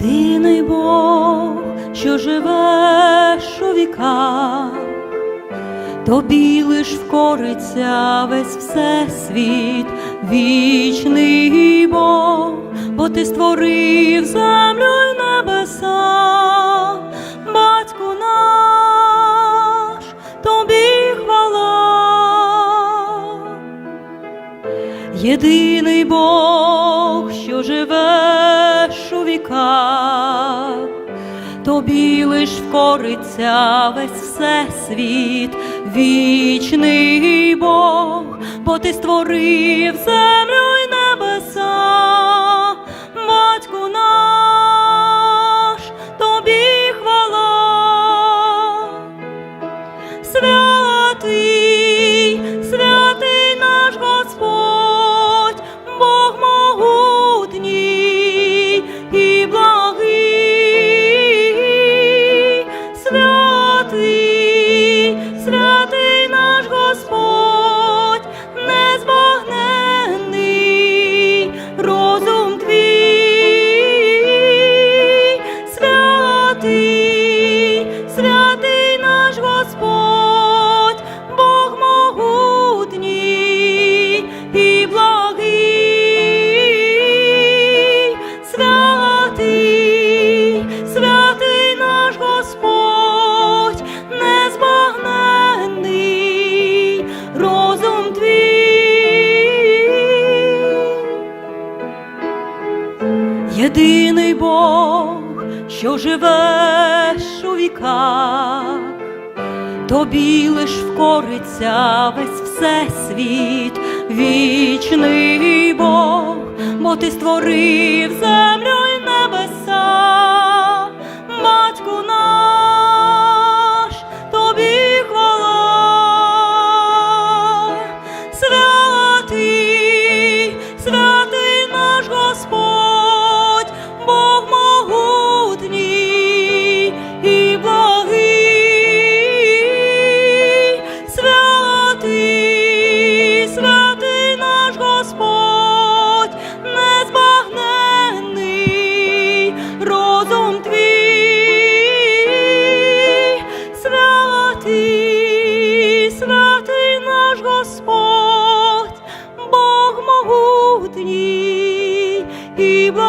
Єдиний Бог, що живеш у віках, тобі лиш вкориться весь всесвіт, вічний Бог, бо ти створив землю й небеса, батьку наш, тобі хвала. Єдиний Бог, що живеш лиш вкориться весь всесвіт, вічний Бог, бо ти створив землю й небеса, батьку наш, тобі хвала. Святий, Єдиний Бог, що живеш у віках, тобі лиш вкориться весь всесвіт, вічний Бог, бо ти створив землю І благий.